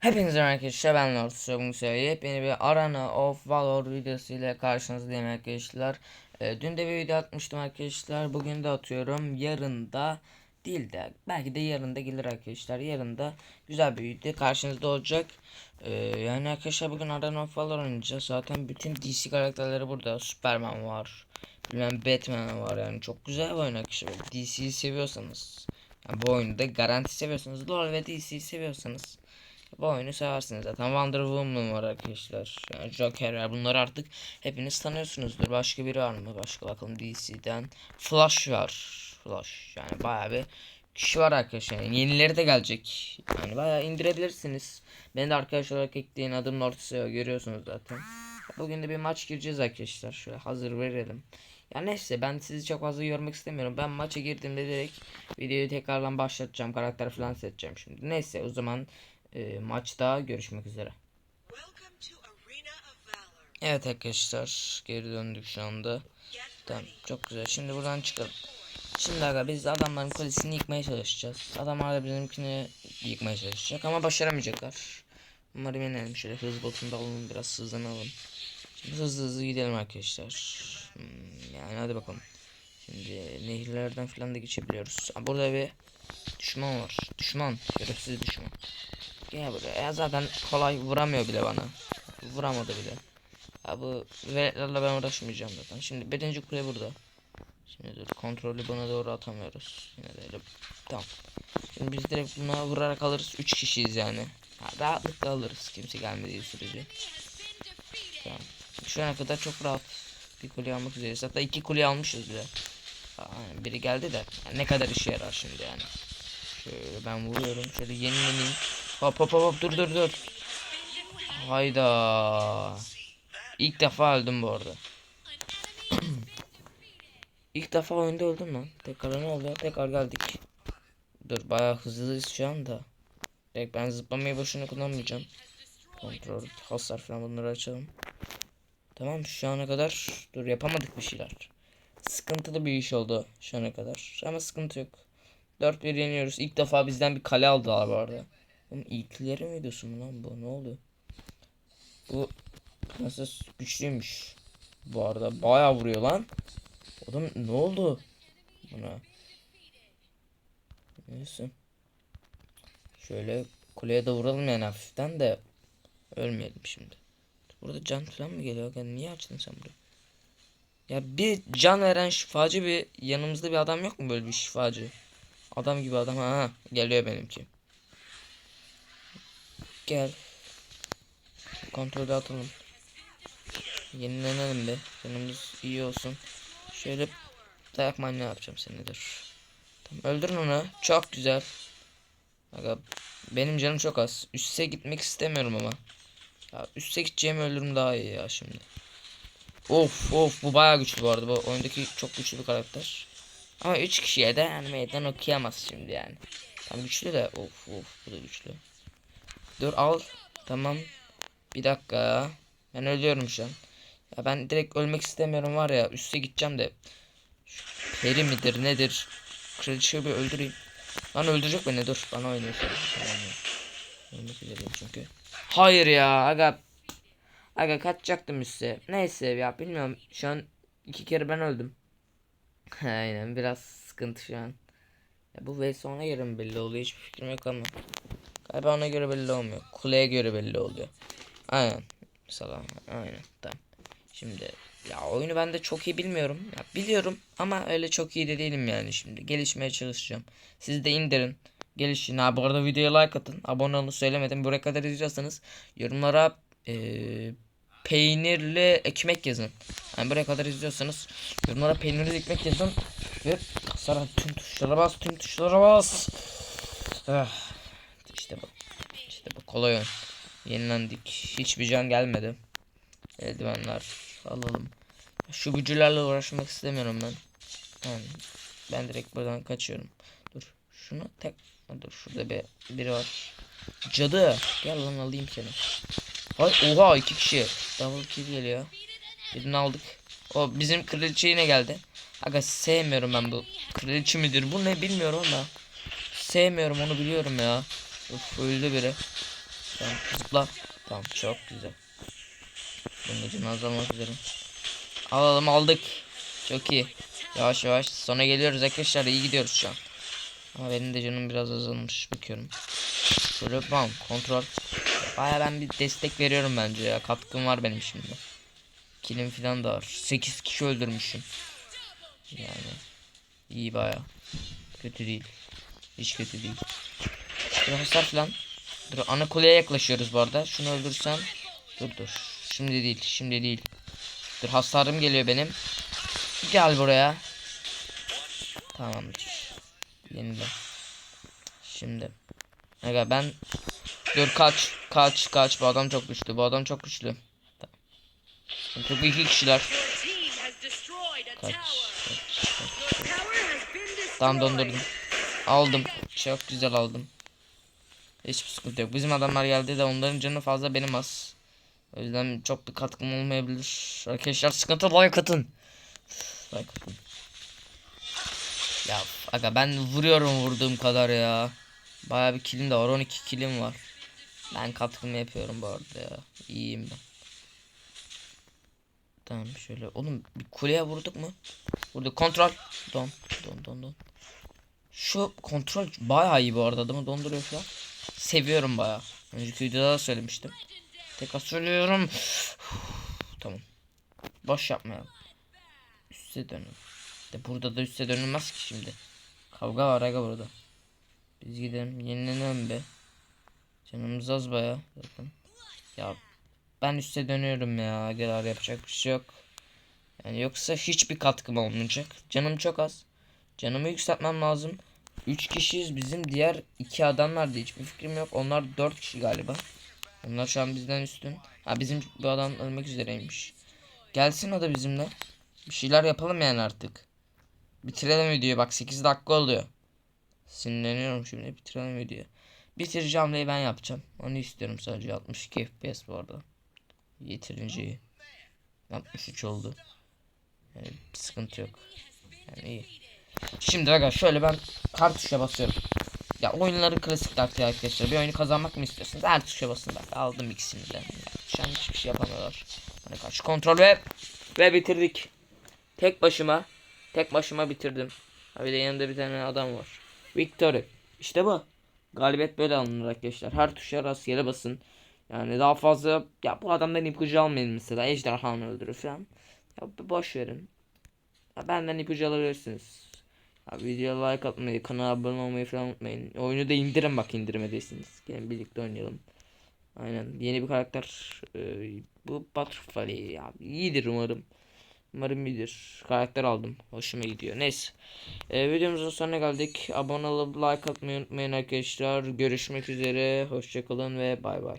Hepinize arkadaşlar ben Lord Sogum söyleyip yeni bir Arena of Valor videosu ile karşınızdayım arkadaşlar. Ee, dün de bir video atmıştım arkadaşlar. Bugün de atıyorum. Yarın da değil de belki de yarın da gelir arkadaşlar. Yarın da güzel bir video karşınızda olacak. Ee, yani arkadaşlar bugün Arena of Valor oynayacağız. Zaten bütün DC karakterleri burada. Superman var. Bilmem Batman var yani çok güzel bir oyun arkadaşlar. DC'yi seviyorsanız. Yani bu oyunu da garanti seviyorsanız. LoL ve DC'yi seviyorsanız. Bu oyunu seversiniz zaten. Wonder Woman var arkadaşlar. Yani Joker var. Bunları artık hepiniz tanıyorsunuzdur. Başka biri var mı? Başka bakalım DC'den. Flash var. Flash. Yani bayağı bir kişi var arkadaşlar. Yani yenileri de gelecek. Yani bayağı indirebilirsiniz. Beni de arkadaşlar olarak ekleyin. Adım Nortiseo. Görüyorsunuz zaten. Bugün de bir maç gireceğiz arkadaşlar. Şöyle hazır verelim. Ya neyse ben sizi çok fazla yormak istemiyorum. Ben maça girdiğimde direkt videoyu tekrardan başlatacağım. Karakter falan seçeceğim şimdi. Neyse o zaman e, maçta görüşmek üzere. Evet arkadaşlar geri döndük şu anda. Tamam çok güzel. Şimdi buradan çıkalım. Şimdi aga biz adamların kulesini yıkmaya çalışacağız. Adamlar da bizimkini yıkmaya çalışacak ama başaramayacaklar. Umarım yenelim. Şöyle hız botunda alalım biraz hızlanalım. Şimdi hızlı hızlı gidelim arkadaşlar. Hmm, yani hadi bakalım. Şimdi nehirlerden falan da geçebiliyoruz. Aa, burada bir düşman var. Düşman. Şerefsiz düşman. Gel buraya. Ya zaten kolay vuramıyor bile bana. Vuramadı bile. Ya bu ben uğraşmayacağım zaten. Şimdi birinci kule burada. Şimdi dur kontrolü buna doğru atamıyoruz. Yine de öyle. Tamam. Şimdi biz direkt buna vurarak alırız. 3 kişiyiz yani. Ha, rahatlıkla alırız kimse gelmediği sürece. Tamam. Şu ana kadar çok rahat bir kule almak üzereyiz. Hatta iki kule almışız bile. Aa, biri geldi de yani ne kadar işe yarar şimdi yani. Şöyle ben vuruyorum. Şöyle yenileneyim. Hop hop hop dur dur dur. Hayda. İlk defa öldüm bu arada. İlk defa oyunda öldüm lan. Tekrar ne oluyor? Tekrar geldik. Dur bayağı hızlıyız şu anda. Direkt ben zıplamayı boşuna kullanmayacağım. Kontrol, hasar falan bunları açalım. Tamam şu ana kadar dur yapamadık bir şeyler. Sıkıntılı bir iş oldu şu ana kadar. Ama sıkıntı yok. 4-1 yeniyoruz. İlk defa bizden bir kale aldılar bu arada. Oğlum ilkleri mi diyorsun mu lan bu? Ne oldu? Bu nasıl güçlüymüş. Bu arada bayağı vuruyor lan. Adam ne oldu buna? Neyse. Şöyle kuleye de vuralım yani hafiften de ölmeyelim şimdi. Burada can falan mı geliyor? Yani niye açtın sen burayı? Ya bir can veren şifacı bir yanımızda bir adam yok mu böyle bir şifacı? Adam gibi adam ha geliyor benimki. Gel. Kontrolü atalım. Yenilenelim be. Canımız iyi olsun. Şöyle dayak manyağı yapacağım seni dur. Tamam, öldürün onu. Çok güzel. Aga, benim canım çok az. Üste gitmek istemiyorum ama. Ya üste gideceğimi öldürüm daha iyi ya şimdi. Of of bu bayağı güçlü bu arada. Bu oyundaki çok güçlü bir karakter. Ama 3 kişiye de yani meydan okuyamaz şimdi yani. Tam güçlü de of of bu da güçlü. Dur al. Tamam. Bir dakika. Ben ölüyorum şu an. Ya ben direkt ölmek istemiyorum var ya üste gideceğim de. Şu peri midir nedir? Kraliçeyi bir öldüreyim. Lan öldürecek beni dur. Bana oynuyor şu an. Tamam ya. Ölmek üzereyim çünkü. Hayır ya aga. Aga kaçacaktım üste. Neyse ya bilmiyorum. Şu an iki kere ben öldüm. Aynen biraz sıkıntı şu an. Ya bu ona göre mi belli oluyor hiçbir fikrim yok ama. Galiba ona göre belli olmuyor. Kuleye göre belli oluyor. Aynen. Mesela aynen tamam. Şimdi ya oyunu ben de çok iyi bilmiyorum. Ya biliyorum ama öyle çok iyi de değilim yani şimdi. Gelişmeye çalışacağım. Siz de indirin. Gelişin. Ha bu arada videoya like atın. Abone olun söylemedim. Buraya kadar izliyorsanız yorumlara eee peynirli ekmek yazın. Yani buraya kadar izliyorsanız yorumlara peynirli ekmek yazın ve kasara tüm tuşlara bas tüm tuşlara bas. Ah, işte bu. İşte bu kolay oyun. Yenilendik. Hiçbir can gelmedi. Eldivenler alalım. Şu gücülerle uğraşmak istemiyorum ben. Yani ben direkt buradan kaçıyorum. Dur. Şunu tek Dur şurada bir biri var. Cadı. Gel lan alayım seni. Hay oha iki kişi. Double kill geliyor. Birini aldık. O bizim kraliçe yine geldi. Aga sevmiyorum ben bu. Kraliçe midir bu ne bilmiyorum ama. Sevmiyorum onu biliyorum ya. Of öldü biri. Tamam zıpla. Tamam çok güzel. Bunun canı azalmak üzere. Alalım aldık. Çok iyi. Yavaş yavaş sona geliyoruz arkadaşlar iyi gidiyoruz şu an. Ama benim de canım biraz azalmış bakıyorum. Şöyle bam kontrol. Baya ben bir destek veriyorum bence ya. Katkım var benim şimdi. Kilim falan da var. 8 kişi öldürmüşüm. Yani iyi baya. Kötü değil. Hiç kötü değil. Dur hasar falan. Dur ana kuleye yaklaşıyoruz bu arada. Şunu öldürsem. Dur dur. Şimdi değil. Şimdi değil. Dur hasarım geliyor benim. Gel buraya. Tamamdır. Yenile. Şimdi. Aga ben Dur kaç kaç kaç bu adam çok güçlü bu adam çok güçlü. Tamam. Çok iki kişiler. Kaç. Tamam dondurdum. Aldım. Çok güzel aldım. Hiçbir sıkıntı yok. Bizim adamlar geldi de onların canı fazla benim az. O yüzden çok bir katkım olmayabilir. Arkadaşlar sıkıntı like atın. Like atın. Ya aga ben vuruyorum vurduğum kadar ya. Baya bir kilim de var. 12 kilim var. Ben katkımı yapıyorum bu arada ya. İyiyim ben. Tamam şöyle. Oğlum bir kuleye vurduk mu? Vurduk. Kontrol. Don. Don don don. Şu kontrol bayağı iyi bu arada adamı donduruyor falan. Seviyorum bayağı. Önceki videoda da söylemiştim. Tekrar söylüyorum. tamam. Boş yapmayalım. Üste dönün. De burada da üste dönülmez ki şimdi. Kavga var aga burada. Biz gidelim yenilenelim be. Canımız az baya zaten. Ya ben üste dönüyorum ya. Agalar yapacak bir şey yok. Yani yoksa hiçbir katkım olmayacak. Canım çok az. Canımı yükseltmem lazım. 3 kişiyiz bizim diğer iki adam vardı hiçbir fikrim yok. Onlar 4 kişi galiba. Onlar şu an bizden üstün. Ha bizim bu adam ölmek üzereymiş. Gelsin o da bizimle. Bir şeyler yapalım yani artık. Bitirelim videoyu bak 8 dakika oluyor. Sinirleniyorum şimdi bitirelim videoyu. Bitirici hamleyi ben yapacağım. Onu istiyorum sadece 62 FPS bu arada. Yetirince iyi. 63 oldu. Yani sıkıntı yok. Yani iyi. Şimdi aga şöyle ben kart tuşa basıyorum. Ya oyunların klasik taktiği arkadaşlar. Bir oyunu kazanmak mı istiyorsunuz? Her tuşa basın bak. Aldım ikisini de. Şu an hiçbir şey yapamıyorlar. Hani kaç kontrol ve ve bitirdik. Tek başıma tek başıma bitirdim. Ha bir de yanında bir tane adam var. Victory. İşte bu. Galibiyet böyle alınır arkadaşlar. Her tuşa rastgele basın. Yani daha fazla ya bu adamdan ipucu almayın mesela. Ejderhanı öldürür falan. Ya boş verin. Ya benden ipucu alabilirsiniz. Videoya like atmayı, kanala abone olmayı falan unutmayın. Oyunu da indirin bak indirmediyseniz. Gelin birlikte oynayalım. Aynen yeni bir karakter. Ee, bu Butterfly ya iyidir umarım. Umarım iyidir. Karakter aldım. Hoşuma gidiyor. Neyse. Ee, videomuzun sonuna geldik. Abone olup like atmayı unutmayın arkadaşlar. Görüşmek üzere. Hoşçakalın ve bay bay.